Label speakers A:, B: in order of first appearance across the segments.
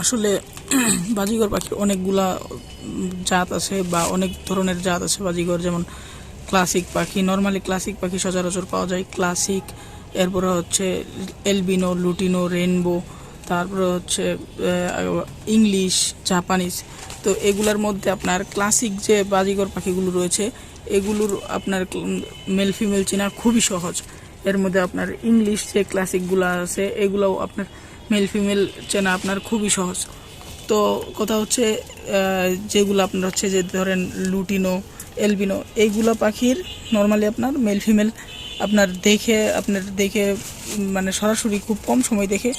A: আসলে বাজিগর পাখির অনেকগুলা জাত আছে বা অনেক ধরনের জাত আছে বাজিগর, যেমন ক্লাসিক পাখি। নর্মালি ক্লাসিক পাখি সচরাচর পাওয়া যায় ক্লাসিক এরপরে হচ্ছে এলবিনো লুটিনো রেনবো তারপরে হচ্ছে ইংলিশ জাপানিজ তো এগুলার মধ্যে আপনার ক্লাসিক যে বাজিগর পাখিগুলো রয়েছে, এগুলোর আপনার মেল ফিমেল চেনা খুবই সহজ। এর মধ্যে আপনার ইংলিশ যে ক্লাসিকগুলো আছে, এগুলোও আপনার মেল ফিমেল চেনা আপনার খুবই সহজ। তো কথা হচ্ছে যেগুলো আপনার হচ্ছে যে ধরেন লুটিনো, এলবিনো, এইগুলো পাখির নর্মালি আপনার মেল ফিমেল আপনার দেখে আপনার দেখে মানে সরাসরি খুব কম সময় দেখে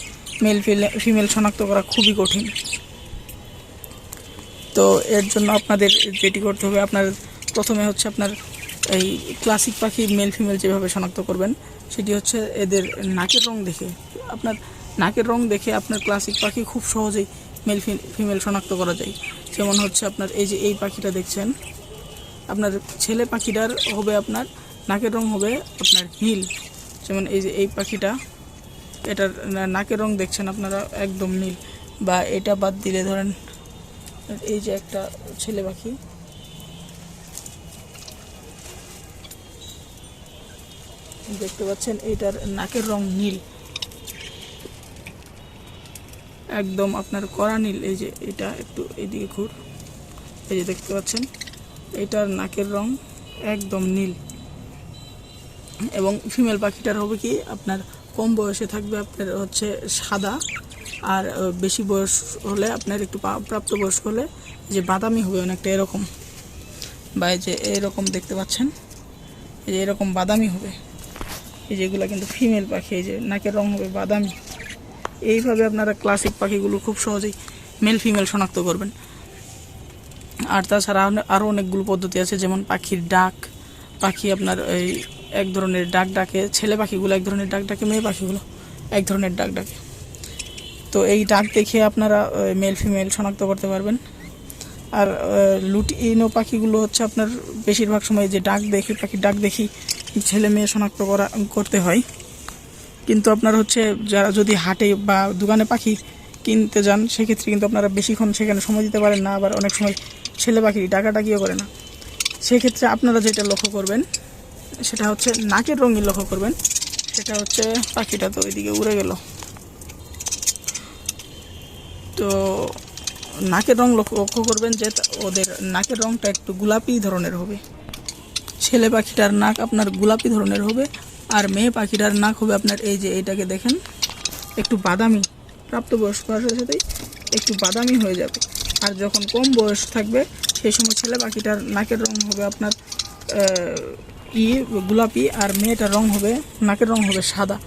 A: মেল ফিমেল শনাক্ত করা খুবই কঠিন। তো এর জন্য আপনাদের যেটি করতে হবে, আপনার প্রথমে হচ্ছে আপনার এই ক্লাসিক পাখি মেল ফিমেল যেভাবে শনাক্ত করবেন, সেটি হচ্ছে এদের নাকের রং দেখে। আপনার নাকের রং দেখে আপনার ক্লাসিক পাখি খুব সহজেই মেল ফিমেল শনাক্ত করা যায়। যেমন হচ্ছে আপনার এই যে এই পাখিটা দেখছেন, আপনার ছেলে পাখিটার হবে আপনার, নাকের রং হবে আপনার নীল যেমন এই যে এই পাখিটা, এটার নাকের রং দেখছেন আপনারা, একদম নীল। বা এটা বাদ দিলে ধরেন, এই যে একটা ছেলে পাখি। দেখতে পাচ্ছেন এইটার নাকের রং নীল। একদম আপনার কড়া নীল, এই যে এটা একটু এদিকে ঘুর। এই যে দেখতে পাচ্ছেন, এটার নাকের রং একদম নীল। এবং ফিমেল পাখিটার হবে কি, আপনার কম বয়সে থাকবে, আপনার হচ্ছে সাদা। আর বেশি বয়স হলে আপনার একটু পা- প্রাপ্তবয়স্ক হলে যে বাদামি হবে অনেকটা, এরকম। বা এই যে এরকম দেখতে পাচ্ছেন, এই যে এরকম বাদামি হবে। এই যেগুলো কিন্তু ফিমেল পাখি, এই যে নাকের রং হবে বাদামি। এইভাবে আপনারা ক্লাসিক পাখিগুলো খুব সহজেই মেল ফিমেল শনাক্ত করবেন। আর তাছাড়া আরও অনেকগুলো পদ্ধতি আছে, যেমন পাখির ডাক, পাখি আপনার এই এক ধরনের ডাক ডাকে, ছেলে পাখিগুলো এক ধরনের ডাক ডাকে, মেয়ে পাখিগুলো এক ধরনের ডাক ডাকে। তো এই ডাক দেখে আপনারা মেল ফিমেল শনাক্ত করতে পারবেন। আর লুটিনো পাখিগুলো হচ্ছে আপনার বেশিরভাগ সময় যে ডাক দেখি, পাখির ডাক দেখি ছেলে, মেয়ে শনাক্ত করা করতে হয়। কিন্তু আপনার হচ্ছে যারা যদি হাটে বা দোকানে পাখি কিনতে যান, সেক্ষেত্রে কিন্তু আপনারা বেশিক্ষণ সেখানে সময় দিতে পারেন না। আবার অনেক সময় ছেলে পাখি ডাকাডাকিও করে না। সেক্ষেত্রে আপনারা যেটা লক্ষ্য করবেন, সেটা হচ্ছে নাকের রঙই লক্ষ্য করবেন। সেটা হচ্ছে পাখিটা তো ওইদিকে উড়ে গেল। তো নাকের রং লক্ষ্য লক্ষ্য করবেন যে ওদের নাকের রংটা একটু গোলাপি ধরনের হবে। ছেলে পাখিটার নাক আপনার গোলাপি ধরনের হবে। আর মেয়ে পাখিটার নাক হবে আপনার এই যে এইটাকে দেখেন, একটু বাদামি, প্রাপ্তবয়স্ক হওয়ার সাথেই একটু বাদামি হয়ে যাবে। আর যখন কম বয়স থাকবে, সেই সময় ছেলে পাখিটার নাকের রং হবে আপনার ই, গোলাপি, আর মেয়েটার রং হবে, নাকের রং হবে সাদা।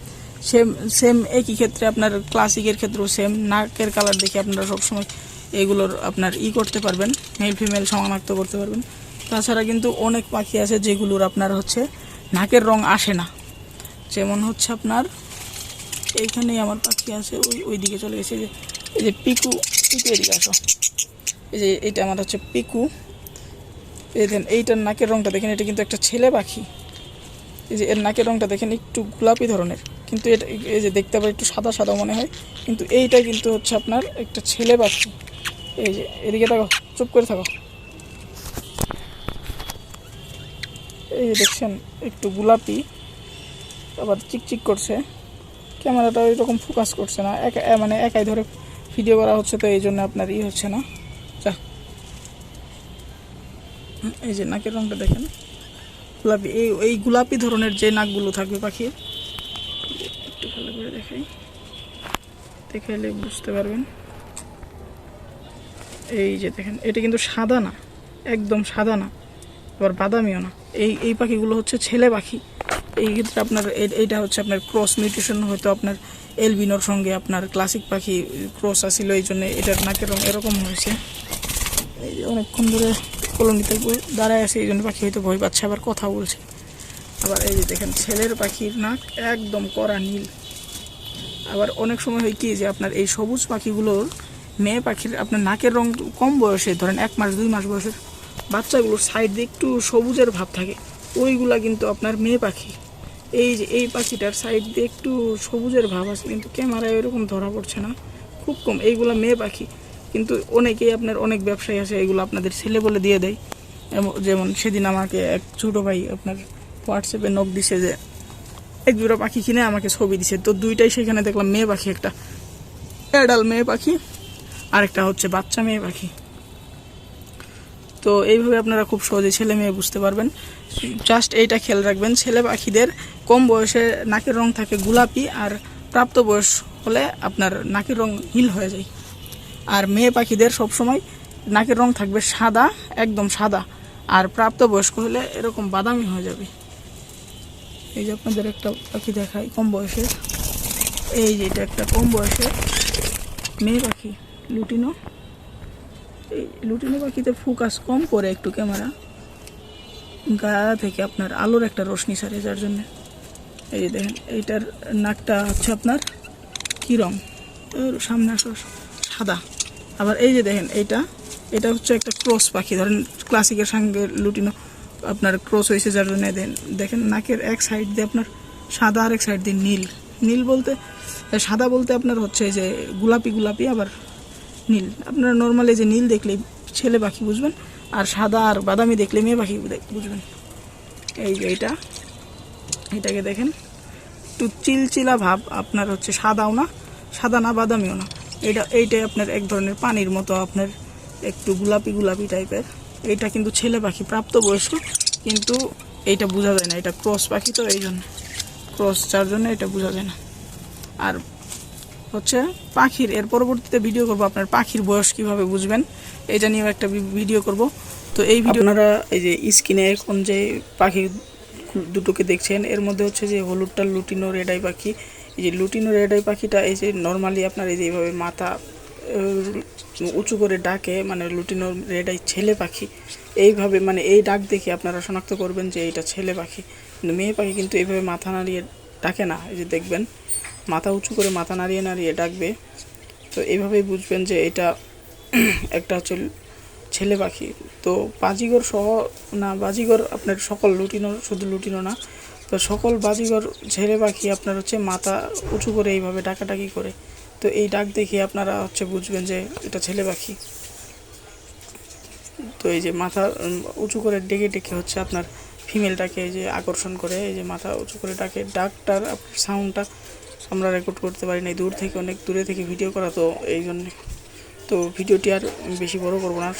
A: সেম সেম একই ক্ষেত্রে আপনার ক্লাসিকের ক্ষেত্রেও সেম নাকের কালার দেখে আপনারা সবসময় এগুলোর আপনার ই করতে পারবেন মেল ফিমেল শনাক্ত করতে পারবেন। তাছাড়া কিন্তু অনেক পাখি আছে যেগুলোর আপনার হচ্ছে নাকের রং আসে না। যেমন হচ্ছে আপনার, এইখানেই আমার পাখি আছে, ওই ওই দিকে চলে গেছে। যে এই যে পিকু পিকু এদিকে আসো। এই যে এইটা আমার হচ্ছে পিকু। এই দেখেন এইটার নাকের রঙটা দেখেন, এটা কিন্তু একটা ছেলে পাখি। এই যে এর নাকের রঙটা দেখেন একটু গোলাপি ধরনের। কিন্তু এটা এই যে দেখতে পাই একটু সাদা সাদা মনে হয়। কিন্তু এইটা কিন্তু হচ্ছে আপনার একটা ছেলে পাখি। এই যে এদিকে থাকো, চুপ করে থাকো। এই যে দেখছেন, একটু গোলাপি। আবার চিকচিক করছে। ক্যামেরাটা এরকম ফোকাস করছে না। একা মানে একাই ধরে ভিডিও করা হচ্ছে তো এই জন্য আপনার ই হচ্ছে না। যা। এই যে নাকের রঙটা দেখেন। গোলাপি, এই এই গোলাপি ধরনের যে নাকগুলো থাকবে পাখির একটু ভালো করে দেখাই। দেখাইলে বুঝতে পারবেন। এই যে দেখেন, এটা কিন্তু সাদা না, একদম সাদা না। আবার বাদামিও না। এই এই পাখিগুলো হচ্ছে ছেলে পাখি। এই ক্ষেত্রে আপনার এইটা হচ্ছে আপনার ক্রস মিউটেশন হয়তো আপনার এলবিনোর সঙ্গে আপনার ক্লাসিক পাখি ক্রস আসিল, এই জন্য এটার নাকের রং এরকম হয়েছে। এই যে অনেকক্ষণ ধরে কলোনিতে দাঁড়ায় আছে, এই জন্য পাখি হয়তো ভয় পাচ্ছে, আবার কথা বলছে। আবার এই যে দেখেন, ছেলের পাখির নাক একদম কড়া নীল। আবার অনেক সময় হয় কি যে আপনার এই সবুজ পাখিগুলোর মেয়ে পাখির, আপনার নাকের রং কম বয়সে, ধরেন এক মাস, দুই মাস বয়সের বাচ্চাগুলোর সাইড একটু সবুজের ভাব থাকে। ওইগুলা কিন্তু আপনার মেয়ে পাখি। এই যে, এই পাখিটার সাইড দিয়ে একটু সবুজের ভাব আছে, কিন্তু ক্যামেরায় এরকম ধরা পড়ছে না। খুব কম, এইগুলো মেয়ে পাখি। কিন্তু অনেকেই আপনার অনেক ব্যবসায়ী আছে, এগুলো আপনাদের ছেলে বলে দিয়ে দেয়। যেমন সেদিন আমাকে এক ছোটো ভাই আপনার হোয়াটসঅ্যাপে নখ দিছে যে এক জোড়া পাখি কিনে আমাকে ছবি দিছে। তো দুইটাই সেখানে দেখলাম মেয়ে পাখি একটা। অ্যাডাল মেয়ে পাখি, আরেকটা হচ্ছে বাচ্চা মেয়ে পাখি। তো এইভাবে আপনারা খুব সহজে ছেলে মেয়ে বুঝতে পারবেন। জাস্ট এইটা খেয়াল রাখবেন, ছেলে পাখিদের কম বয়সে নাকের রং থাকে গোলাপি আর প্রাপ্ত বয়স হলে আপনার নাকের রং নীল হয়ে যায়। আর মেয়ে পাখিদের সবসময় নাকের রং থাকবে সাদা, একদম সাদা। আর প্রাপ্তবয়স্ক হলে এরকম বাদামি হয়ে যাবে। এই যে আপনাদের একটা পাখি দেখাই কম বয়সের। এই যে এটা একটা কম বয়সের মেয়ে পাখি, লুটিনো। লুটিনো পাখিতে ফোকাস কম করে একটু ক্যামেরা। গা থেকে আপনার আলোর একটা রশ্মি সারে যার জন্য। এই যে দেখেন, এইটার নাকটা হচ্ছে আপনার কী রং? সামনে আসো সাদা। আবার এই যে দেখেন, এইটা, এটা হচ্ছে একটা ক্রস পাখি। ধরেন ক্লাসিকের সঙ্গে লুটিনো আপনার ক্রস হয়েছে যার জন্য দেন, দেখেন নাকের এক সাইড দিয়ে আপনার সাদা আর এক সাইড দিয়ে নীল। নীল বলতে, সাদা বলতে আপনার হচ্ছে যে গোলাপি গোলাপি, আবার নীল। আপনারা নর্মালি যে নীল দেখলে ছেলে পাখি বুঝবেন, আর সাদা আর বাদামি দেখলে মেয়ে পাখি বুঝবেন। এই যে এইটা এটাকে দেখেন। একটু চিলচিলা ভাব, আপনার হচ্ছে সাদাও না, সাদা না, বাদামিও না। এটা এইটাই আপনার এক ধরনের পানির মতো আপনার একটু গোলাপি গোলাপি টাইপের। এইটা কিন্তু ছেলে পাখি প্রাপ্তবয়স্ক, কিন্তু এইটা বোঝা যায় না। এটা ক্রস পাখি তো এই জন্য ক্রস যার জন্য এটা বোঝা যায় না। আর হচ্ছে পাখির, এর পরবর্তীতে ভিডিও করব আপনার পাখির বয়স কীভাবে বুঝবেন, এটা নিয়েও একটা ভিডিও করব। তো এই ভিডিও আপনারা এই যে স্ক্রিনে এখন যে পাখি দুটোকে দেখছেন, এর মধ্যে হচ্ছে যে হলুদটা লুটিনো রেডাই পাখি। এই যে লুটিনো রেডাই পাখিটা এই যে নর্মালি আপনার এই যে এইভাবে মাথা উঁচু করে ডাকে মানে লুটিনো রেডাই ছেলে পাখি। এইভাবে মানে এই ডাক দেখে আপনারা শনাক্ত করবেন যে এইটা ছেলে পাখি। কিন্তু মেয়ে পাখি কিন্তু এইভাবে মাথা নাড়িয়ে ডাকে না, এই যে দেখবেন। মাথা উঁচু করে মাথা নাড়িয়ে নাড়িয়ে ডাকবে। তো এইভাবেই বুঝবেন যে এটা একটা হচ্ছে ছেলে পাখি। তো বাজিগর সহ না, বাজিগর আপনার সকল লুটিনো, শুধু লুটিনো না, তো সকল বাজিগর ছেলে পাখি আপনার হচ্ছে মাথা উঁচু করে এইভাবে ডাকাডাকি করে। তো এই ডাক দেখে আপনারা হচ্ছে বুঝবেন যে এটা ছেলে পাখি। তো এই যে মাথা উঁচু করে ডেকে ডেকে হচ্ছে আপনার ফিমেলটাকে এই যে আকর্ষণ করে, এই যে মাথা উঁচু করে ডাকে। ডাকটার সাউন্ডটা আমরা রেকর্ড করতে পারি নাই, দূর থেকে, অনেক দূরে থেকে ভিডিও করা, তো এই জন্যে। তো ভিডিওটি আর বেশি বড় করব না।